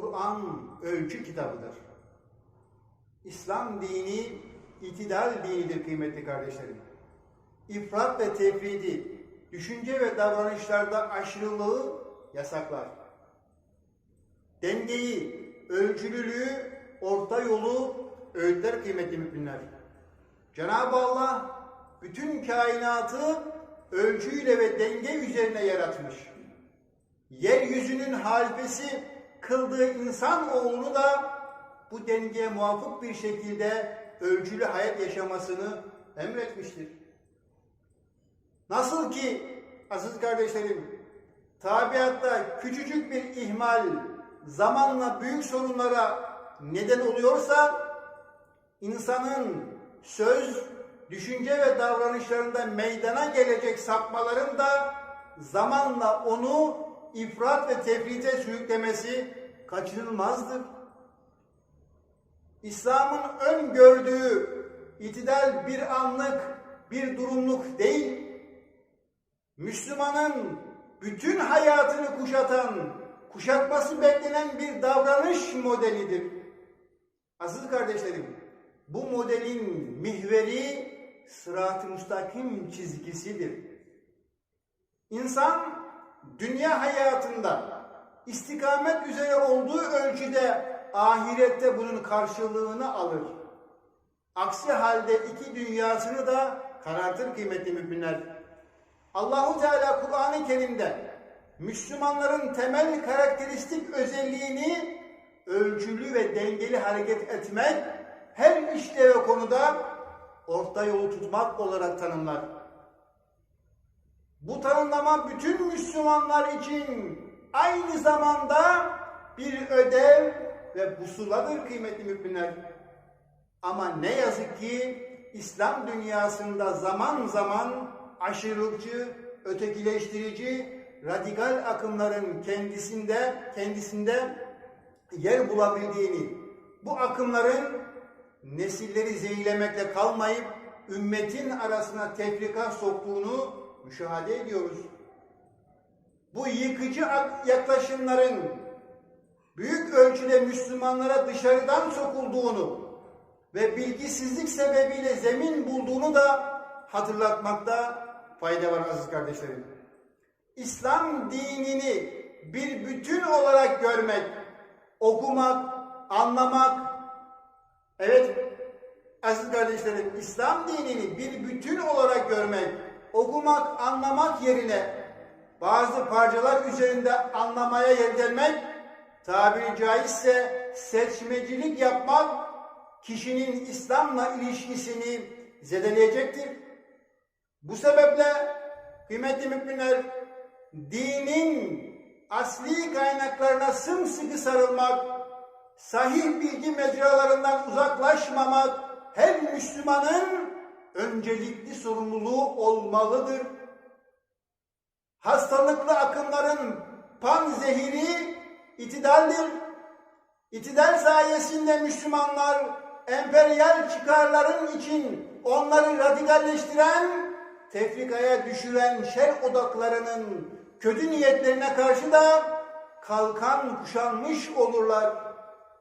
Kur'an ölçü kitabıdır. İslam dini itidal dinidir kıymetli kardeşlerim. İfrat ve tefridi, düşünce ve davranışlarda aşırılığı yasaklar. Dengeyi, ölçülülüğü, orta yolu öğütler kıymetli müminler. Cenab-ı Allah bütün kainatı ölçüyle ve denge üzerine yaratmış. Yeryüzünün halifesi kıldığı insan oğlunu da bu dengeye muvafık bir şekilde ölçülü hayat yaşamasını emretmiştir. Nasıl ki aziz kardeşlerim tabiatta küçücük bir ihmal zamanla büyük sorunlara neden oluyorsa insanın söz, düşünce ve davranışlarında meydana gelecek sapmaların da zamanla onu ifrat ve tefrite sürüklemesi kaçınılmazdır. İslam'ın öngördüğü itidal bir anlık, bir durumluk değil, Müslümanın bütün hayatını kuşatan, kuşatması beklenen bir davranış modelidir. Aziz kardeşlerim, bu modelin mihveri sırat-ı müstakim çizgisidir. İnsan dünya hayatında istikamet üzere olduğu ölçüde ahirette bunun karşılığını alır. Aksi halde iki dünyasını da karartır kıymetli müminler. Allahu Teala Kur'an-ı Kerim'de Müslümanların temel karakteristik özelliğini ölçülü ve dengeli hareket etmek, her işte ve konuda orta yolu tutmak olarak tanımlar. Bu tanımlama bütün Müslümanlar için aynı zamanda bir ödev ve busuladır kıymetli müminler. Ama ne yazık ki İslam dünyasında zaman zaman aşırılıkçı, ötekileştirici, radikal akımların kendisinde kendisinde yer bulabildiğini, bu akımların nesilleri zehirlemekle kalmayıp ümmetin arasına tefrika soktuğunu müşahede ediyoruz. Bu yıkıcı yaklaşımların büyük ölçüde Müslümanlara dışarıdan sokulduğunu ve bilgisizlik sebebiyle zemin bulduğunu da hatırlatmakta fayda var aziz kardeşlerim. İslam dinini bir bütün olarak görmek, okumak, anlamak, evet aziz kardeşlerim İslam dinini bir bütün olarak görmek, okumak, anlamak yerine bazı parçalar üzerinde anlamaya yeltenmek, tabiri caizse seçmecilik yapmak, kişinin İslam'la ilişkisini zedeleyecektir. Bu sebeple kıymetli müminler dinin asli kaynaklarına sımsıkı sarılmak, sahih bilgi mecralarından uzaklaşmamak her Müslümanın öncelikli sorumluluğu olmalıdır. Hastalıklı akımların pan zehiri itidaldir. İtidal sayesinde Müslümanlar emperyal çıkarların için onları radikalleştiren, tefrikaya düşüren şer odaklarının kötü niyetlerine karşı da kalkan kuşanmış olurlar.